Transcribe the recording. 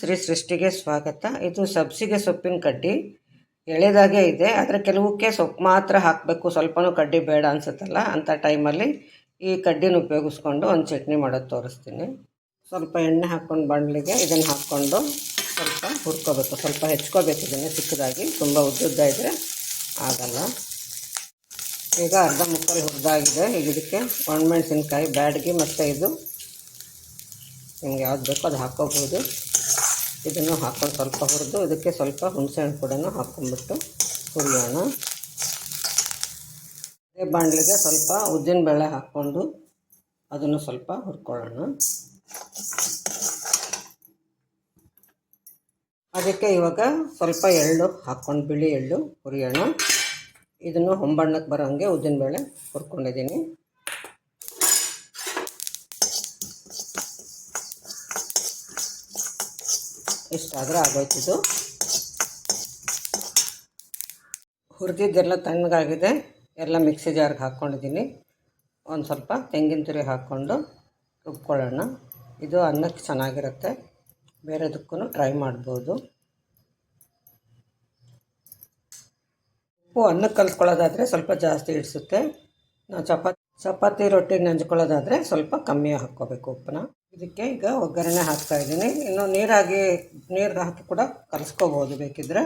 ಶ್ರೀ ಸೃಷ್ಟಿಗೆ ಸ್ವಾಗತ. ಇದು ಸಬ್ಸಿಗೆ ಸೊಪ್ಪಿನ ಕಡ್ಡಿ. ಎಳೆದಾಗೆ ಇದೆ, ಆದರೆ ಕೆಲವಕ್ಕೆ ಸೊಪ್ಪು ಮಾತ್ರ ಹಾಕಬೇಕು. ಸ್ವಲ್ಪನೂ ಕಡ್ಡಿ ಬೇಡ ಅನ್ಸುತ್ತಲ್ಲ ಅಂಥ ಟೈಮಲ್ಲಿ ಈ ಕಡ್ಡಿನ ಉಪಯೋಗಿಸ್ಕೊಂಡು ಒಂದು ಚಟ್ನಿ ಮಾಡೋದು ತೋರಿಸ್ತೀನಿ. ಸ್ವಲ್ಪ ಎಣ್ಣೆ ಹಾಕ್ಕೊಂಡು ಬಾಣಲಿಗೆ ಇದನ್ನು ಹಾಕ್ಕೊಂಡು ಸ್ವಲ್ಪ ಹುರ್ಕೋಬೇಕು. ಸ್ವಲ್ಪ ಹೆಚ್ಕೋಬೇಕು ಇದನ್ನು, ಚಿಕ್ಕದಾಗಿ. ತುಂಬ ಉದ್ದುದ್ದ ಇದ್ದರೆ ಆಗಲ್ಲ. ಈಗ ಅರ್ಧ ಮುಕ್ಕಲ್ಲಿ ಹುರಿದಾಗಿದೆ. ಈಗ ಇದಕ್ಕೆ ಒಣಮೆಣಸಿನ್ಕಾಯಿ, ಬ್ಯಾಡಗಿ ಮತ್ತು ಇದು ನಿಮ್ಗೆ ಯಾವ್ದು ಬೇಕೋ ಅದು ಹಾಕ್ಕೋಬೋದು. ಇದನ್ನು ಹಾಕೊಂಡು ಸ್ವಲ್ಪ ಹುರಿದು, ಇದಕ್ಕೆ ಸ್ವಲ್ಪ ಹುಣಸೆಹಣ್ಣು ಕೂಡ ಹಾಕ್ಕೊಂಡ್ಬಿಟ್ಟು ಹುರಿಯೋಣ. ಅದೇ ಬಾಣಲಿಗೆ ಸ್ವಲ್ಪ ಉದ್ದಿನಬೇಳೆ ಹಾಕ್ಕೊಂಡು ಅದನ್ನು ಸ್ವಲ್ಪ ಹುರ್ಕೊಳ್ಳೋಣ. ಅದಕ್ಕೆ ಇವಾಗ ಸ್ವಲ್ಪ ಎಳ್ಳು ಹಾಕ್ಕೊಂಡು, ಬಿಳಿ ಎಳ್ಳು ಹುರಿಯೋಣ. ಇದನ್ನು ಹೊಂಬಣ್ಣಕ್ಕೆ ಬರೋ ಉದ್ದಿನ ಉದ್ದಿನಬೇಳೆ ಹುರ್ಕೊಂಡಿದ್ದೀನಿ. ಇಷ್ಟಾದರೆ ಆಗೋಯ್ತಿದು ಹುರಿದಿದ್ದೆಲ್ಲ ತಣ್ಣಗಾಗಿದೆ. ಎಲ್ಲ ಮಿಕ್ಸಿ ಜಾರ್ಗೆ ಹಾಕ್ಕೊಂಡಿದ್ದೀನಿ. ಒಂದು ಸ್ವಲ್ಪ ತೆಂಗಿನ ತುರಿ ಹಾಕ್ಕೊಂಡು ರುಬ್ಕೊಳ್ಳೋಣ. ಇದು ಅನ್ನಕ್ಕೆ ಚೆನ್ನಾಗಿರುತ್ತೆ. ಬೇರೆದಕ್ಕೂ ಟ್ರೈ ಮಾಡ್ಬೋದು. ಉಪ್ಪು ಅನ್ನಕ್ಕೆ ಕಲ್ತ್ಕೊಳ್ಳೋದಾದರೆ ಸ್ವಲ್ಪ ಜಾಸ್ತಿ ಇಡಿಸುತ್ತೆ. ನಾವು ಚಪಾತಿ ಚಪಾತಿ ರೊಟ್ಟಿಗೆ ನಂಚ್ಕೊಳ್ಳೋದಾದರೆ ಸ್ವಲ್ಪ ಕಮ್ಮಿ ಹಾಕ್ಕೋಬೇಕು ಉಪ್ಪನ್ನ. ಇದಕ್ಕೆ ಈಗ ಒಗ್ಗರಣೆ ಹಾಕ್ತಾ ಇದ್ದೀನಿ. ಇನ್ನು ನೀರಾಗಿ ನೀರು ಹಾಕಿ ಕೂಡ ಕಲಸ್ಕೋಬೋದು ಬೇಕಿದ್ದರೆ